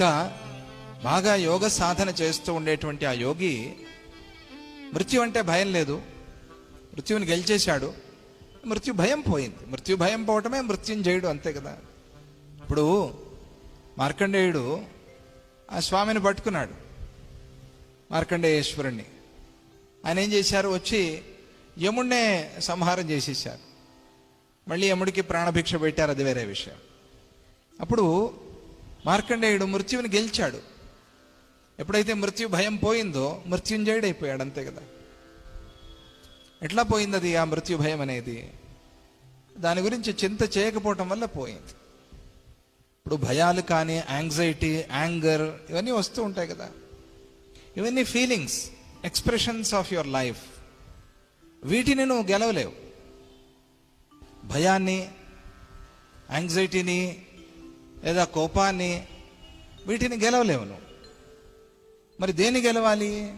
ఇంకా బాగా యోగ సాధన చేస్తూ ఉండేటువంటి ఆ యోగి మృత్యు అంటే భయం లేదు. మృత్యువుని గెలిచేశాడు. మృత్యు భయం పోయింది. మృత్యు భయం పోవటమే మృత్యుంజయుడు అంతే కదా. ఇప్పుడు మార్కండేయుడు ఆ స్వామిని పట్టుకున్నాడు. మార్కండేయేశ్వరుణ్ణి. ఆయన ఏం చేశారు? వచ్చి యముణ్ణే సంహారం చేసేసారు మళ్ళీ యముడికి ప్రాణభిక్ష పెట్టారు. అది వేరే విషయం. అప్పుడు మార్కండేయుడు మృత్యువుని గెలిచాడు. ఎప్పుడైతే మృత్యు భయం పోయిందో మృత్యుంజయుడు అయిపోయాడు అంతే కదా. ఎట్లా పోయింది అది ఆ మృత్యు భయం అనేది? దాని గురించి చింత చేయకపోవటం వల్ల పోయింది. ఇప్పుడు భయాలు కానీ యాంగ్జైటీ యాంగర్ ఇవన్నీ వస్తూ ఉంటాయి కదా. ఇవన్నీ feelings expressions of your life వీటిని నువ్వు గెలవలేవు. భయాన్ని యాంగ్జైటీని లేదా కోపాన్ని వీటిని గెలవలేవు నువ్వు. మరి దేన్ని గెలవాలి?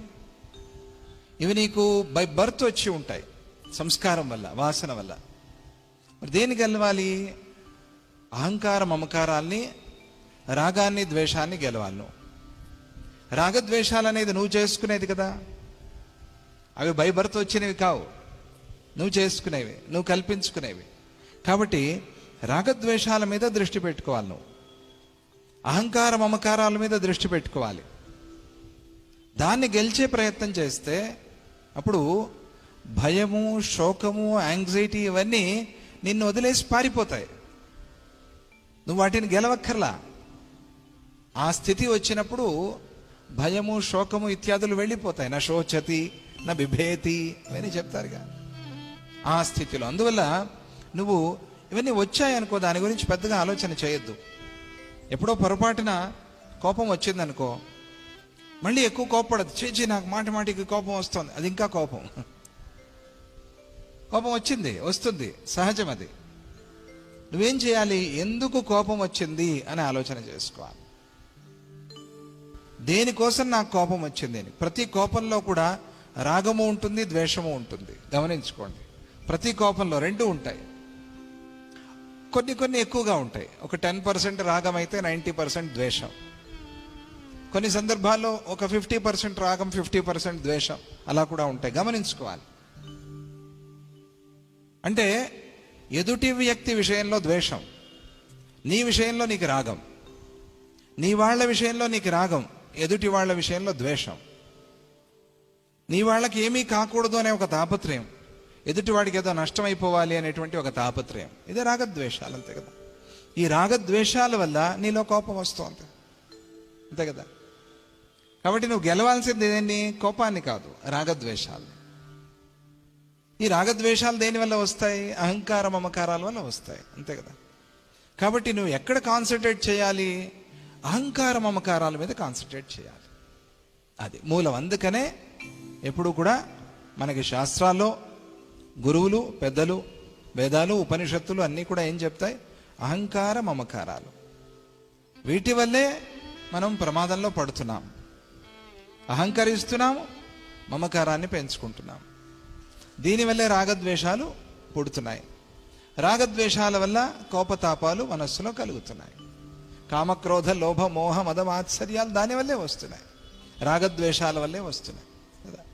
ఇవి నీకు బై బర్త్ వచ్చి ఉంటాయి సంస్కారం వల్ల వాసన వల్ల. మరి దేన్ని గెలవాలి? అహంకార మమకారాల్ని రాగాన్ని ద్వేషాన్ని గెలవాలి నువ్వు. రాగద్వేషాలు అనేది నువ్వు చేసుకునేది కదా. అవి బై బర్త్ వచ్చినవి కావు. నువ్వు చేసుకునేవి నువ్వు కల్పించుకునేవి. కాబట్టి రాగద్వేషాల మీద దృష్టి పెట్టుకోవాలి నువ్వు. అహంకార మమకారాల మీద దృష్టి పెట్టుకోవాలి. దాన్ని గెలిచే ప్రయత్నం చేస్తే అప్పుడు భయము శోకము యాంగ్జైటీ ఇవన్నీ నిన్ను వదిలేసి పారిపోతాయి. నువ్వు వాటిని గెలవక్కర్లా. ఆ స్థితి వచ్చినప్పుడు భయము శోకము ఇత్యాదులు వెళ్ళిపోతాయి. నా శోచతి నా బిభేతి ఇవన్నీ చెప్తారుగా. ఆ స్థితిలో అందువల్ల నువ్వు ఇవన్నీ వచ్చాయనుకో దాని గురించి పెద్దగా ఆలోచన చేయొద్దు. ఎప్పుడో పొరపాటున కోపం వచ్చిందనుకో మళ్ళీ ఎక్కువ కోపడదు చేచి నాకు మాట మాటికి కోపం వస్తుంది. అది ఇంకా కోపం. కోపం వచ్చింది వస్తుంది. సహజం అది. నువ్వేం చేయాలి? ఎందుకు కోపం వచ్చింది అని ఆలోచన చేసుకోవాలి. దేనికోసం నాకు కోపం వచ్చింది అని. ప్రతి కోపంలో కూడా రాగము ఉంటుంది ద్వేషము ఉంటుంది. గమనించుకోండి. ప్రతి కోపంలో రెండు ఉంటాయి. కొన్ని కొన్ని ఎక్కువగా ఉంటాయి. ఒక టెన్ పర్సెంట్ రాగం అయితే నైంటీ పర్సెంట్ ద్వేషం. కొన్ని సందర్భాల్లో ఒక ఫిఫ్టీ పర్సెంట్ రాగం ఫిఫ్టీ పర్సెంట్ ద్వేషం అలా కూడా ఉంటాయి. గమనించుకోవాలి. అంటే ఎదుటి వ్యక్తి విషయంలో ద్వేషం నీ విషయంలో నీకు రాగం నీ వాళ్ళ విషయంలో నీకు రాగం ఎదుటి వాళ్ళ విషయంలో ద్వేషం. నీ వాళ్ళకి ఏమీ కాకూడదు అనే ఒక తాపత్రయం. ఎదుటివాడికి ఏదో నష్టమైపోవాలి అనేటువంటి ఒక తాపత్రయం. ఇదే రాగద్వేషాలు అంతే కదా. ఈ రాగద్వేషాల వల్ల నీలో కోపం వస్తుంది. అంతే కదా. కాబట్టి నువ్వు గెలవాల్సింది ఏంటి కోపాన్ని కాదు రాగద్వేషాలు ఈ రాగద్వేషాలు దేని వల్ల వస్తాయి? అహంకార మమకారాల వల్ల వస్తాయి. అంతే కదా. కాబట్టి నువ్వు ఎక్కడ కాన్సన్ట్రేట్ చేయాలి? అహంకార మమకారాల మీద కాన్సన్ట్రేట్ చేయాలి. అది మూలం. అందుకనే ఎప్పుడు కూడా మనకి శాస్త్రాల్లో గురువులు పెద్దలు వేదాలు ఉపనిషత్తులు అన్నీ కూడా ఏం చెప్తాయి? అహంకార మమకారాలు. వీటి వల్లే మనం ప్రమాదంలో పడుతున్నాం. అహంకరిస్తున్నాము మమకారాన్ని పెంచుకుంటున్నాం. దీనివల్లే రాగద్వేషాలు పుడుతున్నాయి. రాగద్వేషాల వల్ల కోపతాపాలు మనస్సులో కలుగుతున్నాయి. కామక్రోధ లోభ మోహ మదమాత్సర్యాలు దానివల్లే వస్తున్నాయి. రాగద్వేషాల వల్లే వస్తున్నాయి. కదా?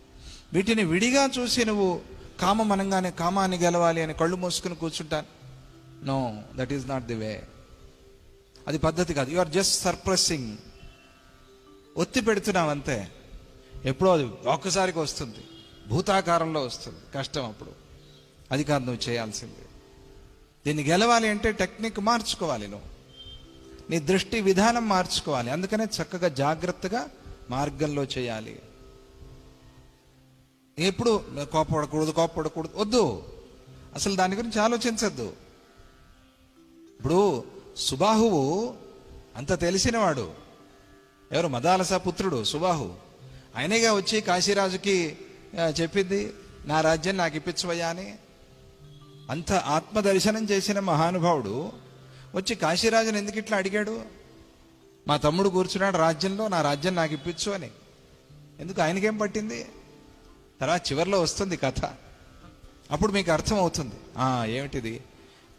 వీటిని విడిగా చూసి నువ్వు కామం అనగానే కామాన్ని గెలవాలి అని కళ్ళు మూసుకుని కూర్చుంటాను. No that is not the way అది పద్ధతి కాదు. యు ఆర్ జస్ట్ సర్ప్రెసింగ్ ఒత్తి పెడుతున్నావు అంతే. ఎప్పుడో అది ఒక్కసారికి వస్తుంది. భూతాకారంలో వస్తుంది. కష్టం అప్పుడు. అది కాదు నువ్వు చేయాల్సింది. దీన్ని గెలవాలి అంటే టెక్నిక్ మార్చుకోవాలి నువ్వు. నీ దృష్టి విధానం మార్చుకోవాలి. అందుకనే చక్కగా జాగ్రత్తగా మార్గంలో చేయాలి. ఎప్పుడు కోపడకూడదు కోపడకూడదు వద్దు. అసలు దాని గురించి ఆలోచించద్దు. ఇప్పుడు సుబాహువు అంత తెలిసినవాడు. ఎవరు? మదాలస పుత్రుడు సుబాహు. ఆయనేగా వచ్చి కాశీరాజుకి చెప్పింది నా రాజ్యం నాకు ఇప్పించవయ్యా అని. అంత ఆత్మదర్శనం చేసిన మహానుభావుడు వచ్చి కాశీరాజుని ఎందుకు ఇట్లా అడిగాడు? మా తమ్ముడు కూర్చున్నాడు రాజ్యంలో నా రాజ్యం నాకు ఇప్పించు అని. ఎందుకు? ఆయనకేం పట్టింది? తర్వాత చివరిలో వస్తుంది కథ. అప్పుడు మీకు అర్థం అవుతుంది ఏమిటిది?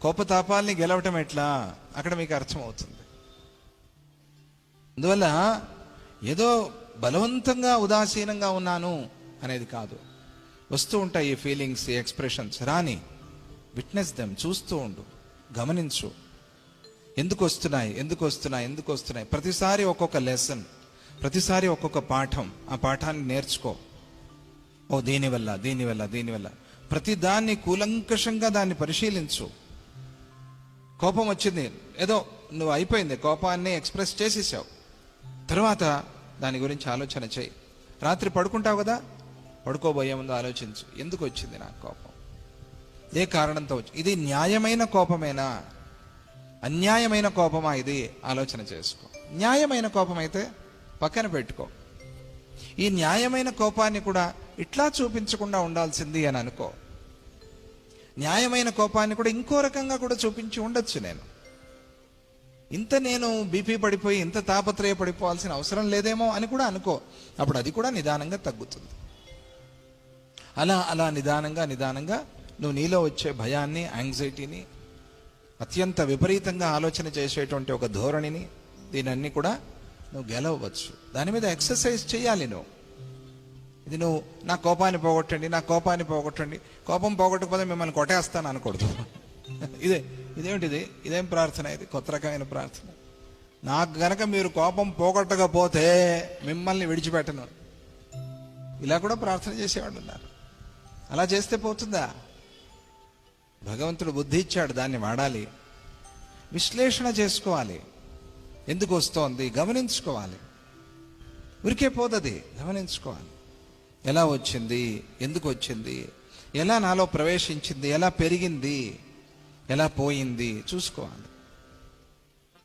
కోపతాపాల్ని గెలవటం ఎట్లా? అక్కడ మీకు అర్థమవుతుంది. అందువల్ల ఏదో బలవంతంగా ఉదాసీనంగా ఉన్నాను అనేది కాదు. వస్తూ ఉంటాయి ఈ ఫీలింగ్స్ ఈ ఎక్స్ప్రెషన్స్ రాని విట్నెస్ దెమ్ చూస్తూ ఉండు గమనించు. ఎందుకు వస్తున్నాయి? ఎందుకు వస్తున్నాయి? ఎందుకు వస్తున్నాయి? ప్రతిసారి ఒక్కొక్క లెసన్ ప్రతిసారి ఒక్కొక్క పాఠం ఆ పాఠాన్ని నేర్చుకో. ఓ దీనివల్ల దీనివల్ల దీనివల్ల ప్రతి దాన్ని కూలంకషంగా దాన్ని పరిశీలించు. కోపం వచ్చింది. ఏదో నువ్వు అయిపోయింది. కోపాన్ని ఎక్స్ప్రెస్ చేసేసావు. తర్వాత దాని గురించి ఆలోచన చేయి. రాత్రి పడుకుంటావు కదా? పడుకోబోయే ముందు ఆలోచించు. ఎందుకు వచ్చింది నాకు కోపం? ఏ కారణంతో వచ్చి? ఇది న్యాయమైన కోపమేనా? అన్యాయమైన కోపమా ఇది? ఆలోచన చేసుకో. న్యాయమైన కోపం అయితే పక్కన పెట్టుకో. ఈ న్యాయమైన కోపాన్ని కూడా ఇట్లా చూపించకుండా ఉండాల్సింది అని అనుకో. న్యాయమైన కోపాన్ని కూడా ఇంకో రకంగా కూడా చూపించి ఉండొచ్చు నేను. ఇంత నేను బీపీ పడిపోయి ఇంత తాపత్రయ పడిపోవాల్సిన అవసరం లేదేమో అని కూడా అనుకో. అప్పుడు అది కూడా నిదానంగా తగ్గుతుంది. అలా అలా నిదానంగా నిదానంగా నువ్వు నీలో వచ్చే భయాన్ని యాంగ్జైటీని అత్యంత విపరీతంగా ఆలోచన చేసేటువంటి ఒక ధోరణిని దీనన్నీ కూడా నువ్వు గెలవచ్చు దాని మీద ఎక్సర్సైజ్ చేయాలి నువ్వు. ఇది నువ్వు నా కోపాన్ని పోగొట్టండి నా కోపాన్ని పోగొట్టండి. కోపం పోగొట్టకపోతే మిమ్మల్ని కొట్టేస్తాను అనకూడదు ఇదే ఇదేమిటిది? ఇదేం ప్రార్థన ఇది? కొత్త రకమైన ప్రార్థన. నాకు గనక మీరు కోపం పోగొట్టకపోతే మిమ్మల్ని విడిచిపెట్టను. ఇలా కూడా ప్రార్థన చేసేవాళ్ళు ఉన్నారు. అలా చేస్తే పోతుందా? భగవంతుడు బుద్ధి ఇచ్చాడు దాన్ని వాడాలి. విశ్లేషణ చేసుకోవాలి. ఎందుకు వస్తోంది? గమనించుకోవాలి. ఉరికే పోతుంది. గమనించుకోవాలి. ఎలా వచ్చింది? ఎందుకు వచ్చింది? ఎలా నాలో ప్రవేశించింది? ఎలా పెరిగింది? ఎలా పోయింది? చూసుకోవాలి.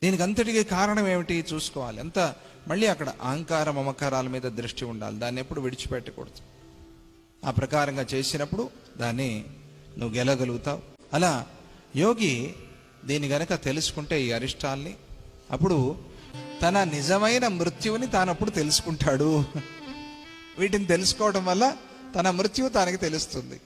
దీనికి అంతటికి కారణం ఏమిటి? చూసుకోవాలి. అంత మళ్ళీ అక్కడ అహంకార మమకారాల మీద దృష్టి ఉండాలి. దాన్ని ఎప్పుడు విడిచిపెట్టకూడదు. ఆ ప్రకారంగా చేసినప్పుడు దాన్ని నువ్వు గెలగలుగుతావు. అలా యోగి దీని గనక తెలుసుకుంటే ఈ అరిష్టాల్ని అప్పుడు తన నిజమైన మృత్యువుని తానప్పుడు తెలుసుకుంటాడు. వీటిని తెలుసుకోవడం వల్ల తన మృత్యువు తనకి తెలుస్తుంది.